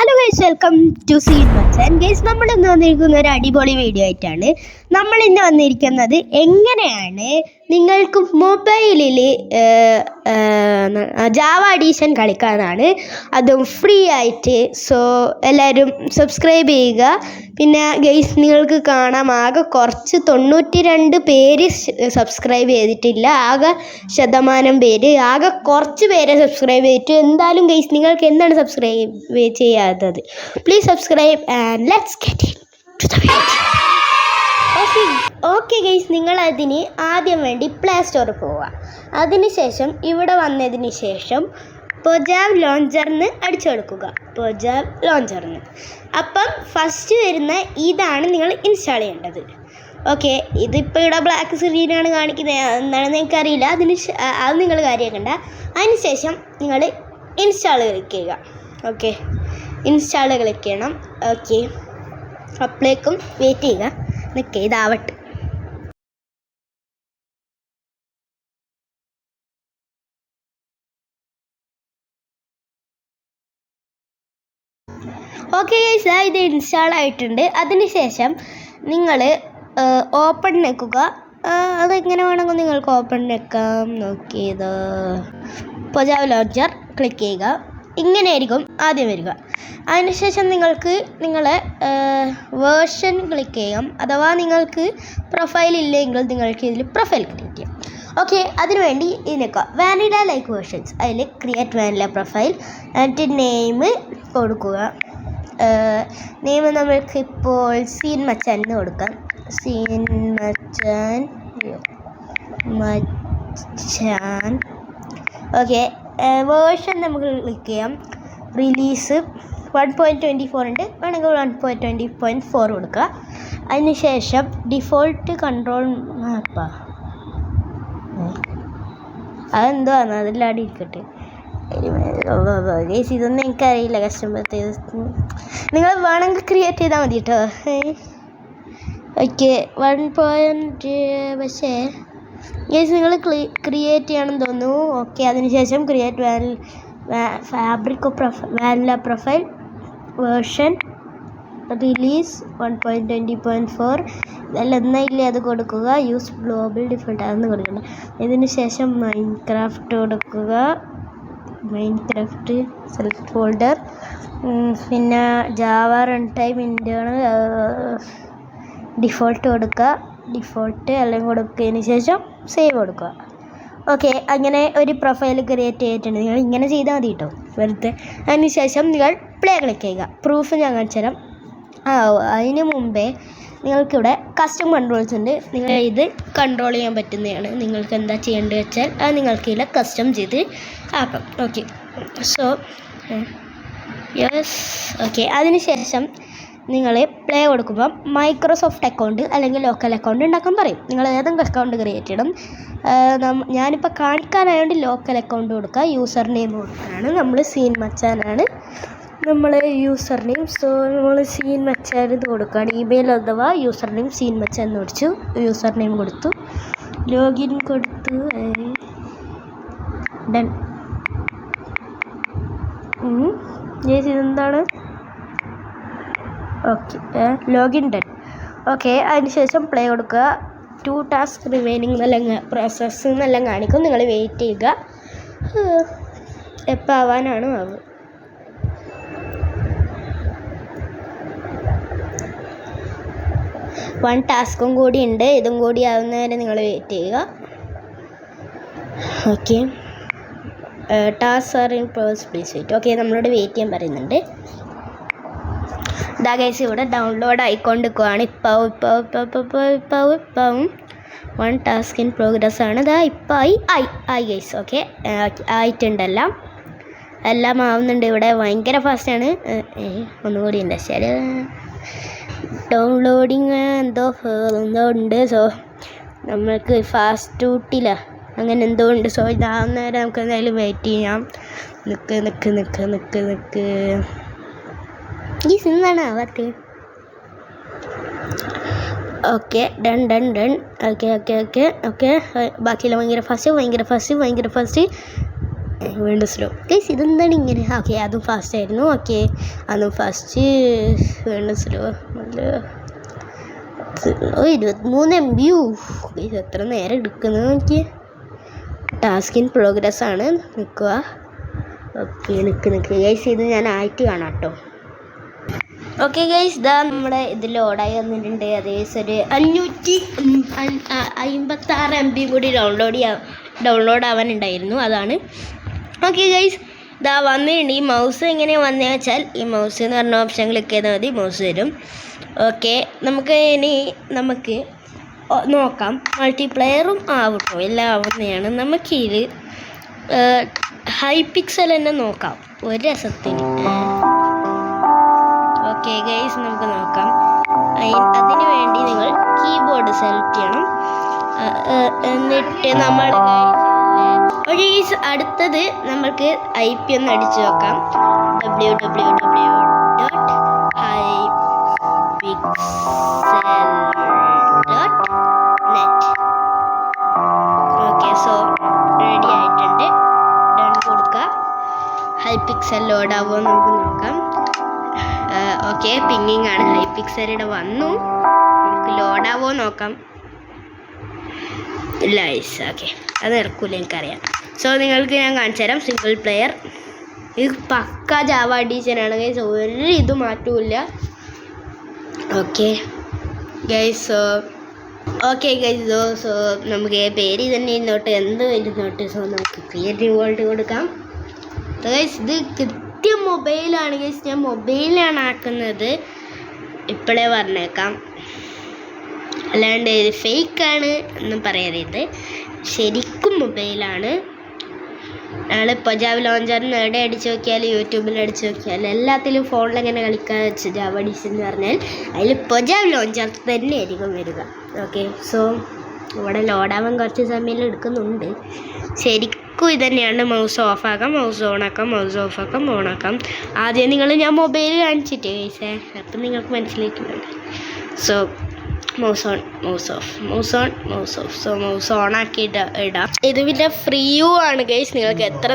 Hello guys welcome to scene and guys നമ്മൾ ഇന്ന് വന്നിരിക്കുന്ന ഒരു അടിപൊളി വീഡിയോ ആയിട്ടാണ്. നമ്മൾ ഇന്ന് വന്നിരിക്കുന്നത് എങ്ങനെയാണ് നിങ്ങൾക്ക് മൊബൈലിൽ ജാവ അഡീഷൻ കളിക്കാനാണ്. അതും ഫ്രീ ആയിട്ട്. സോ എല്ലാവരും സബ്സ്ക്രൈബ് ചെയ്യുക. പിന്നെ ഗെയ്സ് നിങ്ങൾക്ക് കാണാം. ആകെ കുറച്ച് തൊണ്ണൂറ്റി രണ്ട് പേര് സബ്സ്ക്രൈബ് ചെയ്തിട്ടില്ല. ആകെ ശതമാനം പേര് ആകെ കുറച്ച് പേരെ സബ്സ്ക്രൈബ് ചെയ്തിട്ട്. എന്തായാലും ഗെയ്സ് നിങ്ങൾക്ക് എന്താണ് സബ്സ്ക്രൈബ് ചെയ്യാത്തത്? Please subscribe and let's get okay guys നിങ്ങൾ അതിന് ആദ്യം വേണ്ടി പ്ലേ സ്റ്റോറിൽ പോവുക അതിനുശേഷം ഇവിടെ വന്നതിന് ശേഷം പൊജാവ് ലോഞ്ചറിന് അടിച്ചു കൊടുക്കുക പൊജാവ് ലോഞ്ചറിന് അപ്പം ഫസ്റ്റ് വരുന്ന ഇതാണ് നിങ്ങൾ ഇൻസ്റ്റാൾ ചെയ്യേണ്ടത്. ഓക്കെ ഇതിപ്പോൾ ഇവിടെ ബ്ലാക്ക് സ്ക്രീനാണ് കാണിക്കുന്നത്. എന്താണെന്ന് എനിക്കറിയില്ല. അതിന് അത് നിങ്ങൾ കാര്യമാക്കണ്ട അതിനുശേഷം നിങ്ങൾ ഇൻസ്റ്റാൾ ക്ലിക്ക് ചെയ്യുക. ഓക്കെ ഇൻസ്റ്റാൾ ക്ലിക്ക് ചെയ്യണം. ഓക്കെ അപ്പോഴേക്കും വെയിറ്റ് ചെയ്യുക. നിൽക്കുക ഇതാവട്ടെ. ഓക്കെ ഗൈസ് ഇത് ഇൻസ്റ്റാൾ ആയിട്ടുണ്ട്. അതിനുശേഷം നിങ്ങൾ ഓപ്പൺ നിൽക്കുക അതെങ്ങനെ വേണമെങ്കിൽ നിങ്ങൾക്ക് ഓപ്പൺ നിൽക്കാം നോക്കിയത് പൊജാവ് ലോഞ്ചർ ക്ലിക്ക് ചെയ്യുക. ഇങ്ങനെ ആയിരിക്കും ആദ്യം വരിക. അതിനുശേഷം നിങ്ങൾക്ക് നിങ്ങളെ വേർഷൻ ക്ലിക്ക് ചെയ്യാം. അഥവാ നിങ്ങൾക്ക് പ്രൊഫൈൽ ഇല്ലെങ്കിൽ നിങ്ങൾക്ക് ഇതിൽ പ്രൊഫൈൽ ക്രിയേറ്റ് ചെയ്യാം. ഓക്കെ അതിനുവേണ്ടി ഇതിനൊക്കെ വാനില ലൈക്ക് വേർഷൻസ് അതിൽ create vanilla profile and name കൊടുക്കുക. നെയിം നമ്മൾക്ക് ഇപ്പോൾ സീൻ മച്ചാൻ എന്ന് കൊടുക്കാം. സീൻ മച്ചാൻ മച്ചാൻ. ഓക്കെ വേർഷൻ നമുക്ക് ക്ലിക്ക് ചെയ്യാം. Release one point twenty four ഉണ്ട്. വേണമെങ്കിൽ one point twenty point four കൊടുക്കുക. അതിനുശേഷം ഡിഫോൾട്ട് കൺട്രോൾ മാപ്പാ. ആണ് അതിലാടി ഇരിക്കട്ടെ. ഗേസ് ഇതൊന്നും എനിക്കറിയില്ല. കസ്റ്റമർ നിങ്ങൾ വേണമെങ്കിൽ ക്രിയേറ്റ് ചെയ്താൽ മതി കേട്ടോ ഓക്കെ വൺ പോയിന്റ് പക്ഷേ ഗേസ് നിങ്ങൾ ക്രിയേറ്റ് ചെയ്യണമെന്ന് തോന്നുന്നു. ഓക്കെ അതിനുശേഷം create van fabric profile vanilla profile version release one point twenty point four ഇതെല്ലാം എന്നായില്ലേ അത് കൊടുക്കുക. യൂസ് ഗ്ലോബൽ ഡിഫോൾട്ട് അതൊന്ന് കൊടുക്കണം. ഇതിന് ശേഷം മൈൻ ക്രാഫ്റ്റ് കൊടുക്കുക. മൈൻ ക്രാഫ്റ്റ് സെലക്ട് ഫോൾഡർ പിന്നെ Java run time internal default കൊടുക്കുക. ഡിഫോൾട്ട് എല്ലാം കൊടുത്തതിന് ശേഷം സേവ് കൊടുക്കുക. ഓക്കെ അങ്ങനെ ഒരു പ്രൊഫൈൽ ക്രിയേറ്റ് ചെയ്തിട്ടുണ്ട്. നിങ്ങൾ ഇങ്ങനെ ചെയ്താൽ മതി കേട്ടോ വെറുതെ. അതിന് ശേഷം നിങ്ങൾ പ്ലേ ക്ലിക്ക് ചെയ്യുക. പ്രൂഫ് ഞാൻ കാണിച്ചു ആ അതിന് മുമ്പേ നിങ്ങൾക്കിവിടെ കസ്റ്റം കൺട്രോൾസ് ഉണ്ട്. നിങ്ങൾ ഇത് കൺട്രോൾ ചെയ്യാൻ പറ്റുന്നതാണ്. നിങ്ങൾക്ക് എന്താ ചെയ്യേണ്ടത് വെച്ചാൽ അത് നിങ്ങൾക്ക് ഇതിൽ കസ്റ്റം ചെയ്ത് ആക്കാം. ഓക്കെ സോ യെസ് ഓക്കെ അതിനുശേഷം നിങ്ങൾ പ്ലേ കൊടുക്കുമ്പോൾ മൈക്രോസോഫ്റ്റ് അക്കൗണ്ട് അല്ലെങ്കിൽ ലോക്കൽ അക്കൗണ്ട് ഉണ്ടാക്കാൻ പറയും. നിങ്ങൾ ഏതെങ്കിലും അക്കൗണ്ട് ക്രിയേറ്റ് ചെയ്യണം. ഞാനിപ്പോൾ കാണിക്കാനായതുകൊണ്ട് ലോക്കൽ അക്കൗണ്ട് കൊടുക്കുക യൂസർ നെയിം കൊടുക്കാനാണ് നമ്മൾ സീൻ മച്ചാനാണ്. നമ്മൾ യൂസർ നെയിം സോ നമ്മൾ സീൻ മച്ചാൻ ഇത് കൊടുക്കുകയാണ്. ഇമെയിൽ അഥവാ യൂസർ നെയിം സീൻ മച്ചാൻ എന്ന് വിളിച്ചു യൂസർ നെയിം കൊടുത്തു ലോഗിൻ കൊടുത്തു ഡൺ ഇതെന്താണ്? ഓക്കെ ലോഗിൻ ഡൺ ഓക്കെ അതിനുശേഷം പ്ലേ കൊടുക്കുക. ടു ടാസ്ക് റിമൈനിങ് എന്നെല്ലാം പ്രോസസ്സ് എന്നെല്ലാം കാണിക്കും. നിങ്ങൾ വെയിറ്റ് ചെയ്യുക. എപ്പോൾ ആവാനാണ് ആവുക. വൺ ടാസ്കും കൂടി ഉണ്ട്. ഇതും കൂടി ആവുന്നവരെ നിങ്ങൾ വെയിറ്റ് ചെയ്യുക. Okay. Task are in progress please wait. Okay നമ്മളോട് വെയിറ്റ് ചെയ്യാൻ പറയുന്നുണ്ട്. ഇതാ കേസ് ഇവിടെ ഡൗൺലോഡ് ആയിക്കൊണ്ടിരിക്കുവാണ് ഇപ്പോൾ ഇപ്പാവും ഇപ്പാവും ഇപ്പാവും ഇപ്പോൾ ഇപ്പം വൺ ടാസ്ക് ഇൻ പ്രോഗ്രസ് ആണ്. ഇതാ ഇപ്പം ആയി ആയി ആയി ഗൈസ് ഓക്കെ ആയിട്ടുണ്ടെല്ലാം. എല്ലാം ആവുന്നുണ്ട് ഇവിടെ. ഭയങ്കര ഫാസ്റ്റാണ് ഒന്നുകൂടി ഉണ്ട്. ശരി. ഡൗൺലോഡിങ് എന്തോ എന്തോ ഉണ്ട്. സോ നമ്മൾക്ക് ഫാസ്റ്റ് ഊട്ടില്ല അങ്ങനെ എന്തോ ഉണ്ട്. സോ ഇതാവുന്നവരെ നമുക്ക് എന്തായാലും വെയിറ്റ് ചെയ്യാം. നിൽക്ക് നിൽക്ക് നിൽക്ക് നിൽക്ക് നിൽക്ക് ഈ സിന്നാണ് ആവാത്ത? Okay done done done okay okay okay okay ബാക്കിയെല്ലാം ഭയങ്കര ഫാസ്റ്റ് ഭയങ്കര ഫാസ്റ്റ് ഭയങ്കര ഫാസ്റ്റ് വീണ്ടും സ്ലോ ഗൈസ് ഇതെന്താണ് ഇങ്ങനെ? ഓക്കെ അതും ഫാസ്റ്റ് ആയിരുന്നു. ഓക്കെ അതും ഫസ്റ്റ് വീണ്ടും സ്ലോ ഇരുപത്തിമൂന്ന് എം ബി എത്ര നേരം എടുക്കുന്നത് നോക്കിയേ? ടാസ്ക് ഇൻ പ്രോഗ്രസ് ആണ്. നിൽക്കുക ഓക്കെ നിൽക്ക് നിൽക്ക് ഗൈസ് ഇത് ഞാൻ ആയിട്ട് കാണാം കേട്ടോ ഓക്കെ ഗൈസ് ഇതാ നമ്മുടെ ഇത് ലോഡായി വന്നിട്ടുണ്ട്. അതേസ് ഒരു അഞ്ഞൂറ്റി അമ്പത്താറ് എം ബി കൂടി ഡൗൺലോഡ് ചെയ്യാൻ ഡൗൺലോഡ് ആവാനുണ്ടായിരുന്നു. അതാണ്. ഓക്കെ ഗൈസ് ഇതാ വന്നിട്ടുണ്ട്. ഈ മൗസ് എങ്ങനെ വന്നതെന്ന് വെച്ചാൽ ഈ മൗസ് എന്ന് പറഞ്ഞ ഓപ്ഷൻ ക്ലിക്ക് ചെയ്താൽ മതി. മൗസ് വരും. ഓക്കെ നമുക്ക് ഇനി നമുക്ക് നോക്കാം. മൾട്ടിപ്ലെയറും ആവട്ടോ. എല്ലാം ആവുന്നതാണ്. നമുക്ക് ഇത് ഹൈ പിക്സൽ തന്നെ നോക്കാം. ഒരു രസത്തിന്. ഓക്കെ ഗൈസ് നമുക്ക് നോക്കാം. അതിനു വേണ്ടി നിങ്ങൾ കീബോർഡ് സെലക്ട് ചെയ്യണം. എന്നിട്ട് നമ്മൾ ഒരു ഗൈസ് അടുത്തത് നമ്മൾക്ക് ഐ പി ഒന്ന് അടിച്ചു നോക്കാം W W W dot I pixel dot net okay so ready ആയിട്ടുണ്ട്. ഡൺ കൊടുക്കുക. ഹൈ പിക്സൽ ലോഡ് നമുക്ക് നോക്കാം. ഓക്കെ പിങ്ങിങ് ആണ്. ഹൈ പിക്സലിടെ വന്നു. നമുക്ക് ലോഡ് നോക്കാം. ഐസ് ഓക്കെ അത് ഇറക്കൂല എനിക്കറിയാം. സോ നിങ്ങൾക്ക് ഞാൻ കാണിച്ചു തരാം. സിംഗിൾ പ്ലെയർ ഇത് പക്ക ജാവ അഡീഷനാണ് ഗൈസ് ഒരു ഇത് മാറ്റൂല okay guys okay guys so നമുക്ക് പേര് തന്നെ ഇരുന്നോട്ട്. എന്ത് ഇരുന്നോട്ട് സോ നമുക്ക് പേര് വേൾഡ് കൊടുക്കാം. ഗൈസ് ഇത് കൃത്യം മൊബൈലാണ് ഗൈസ് ഞാൻ മൊബൈലിലാണ് ആക്കുന്നത്. ഇപ്പോഴേ പറഞ്ഞേക്കാം. അല്ലാണ്ട് ഇത് ഫേക്കാണ് എന്ന് പറയരുത്. ശരിക്കും മൊബൈലാണ്. ഞങ്ങൾ ജാവ് ലോഞ്ചറിന് എവിടെ അടിച്ച് നോക്കിയാലും യൂട്യൂബിൽ അടിച്ച് നോക്കിയാലും എല്ലാത്തിലും ഫോണിൽ എങ്ങനെ കളിക്കാൻ വെച്ച് ജാവ് അടിച്ച് എന്ന് പറഞ്ഞാൽ അതിൽ പജാവ് ലോഞ്ചർ തന്നെ ആയിരിക്കും വരിക. ഓക്കെ സോ ഇവിടെ ലോഡാവാൻ കുറച്ച് സമയം എടുക്കുന്നുണ്ട്. ശരിക്കും ഇത് തന്നെയാണ്. മൗസ് ഓഫാക്കാം മൗസ് ഓണാക്കാം മൗസ് ഓഫാക്കാം ഓണാക്കാം ആദ്യം നിങ്ങൾ ഞാൻ മൊബൈൽ കാണിച്ചിട്ട് കഴിച്ചേ അപ്പം നിങ്ങൾക്ക് മനസ്സിലാക്കുന്നുണ്ട് so mouse on mouse off mouse on mouse off so mouse on ആക്കി ഇടാം ഇത് പിന്നെ ആണ് ഗൈസ് നിങ്ങൾക്ക് എത്ര